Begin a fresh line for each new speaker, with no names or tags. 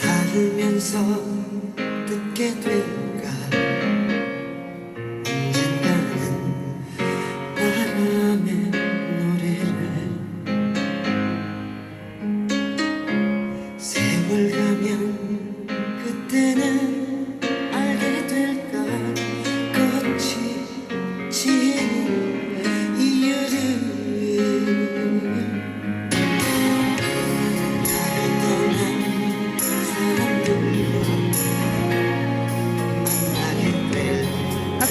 살면서 듣게 돼.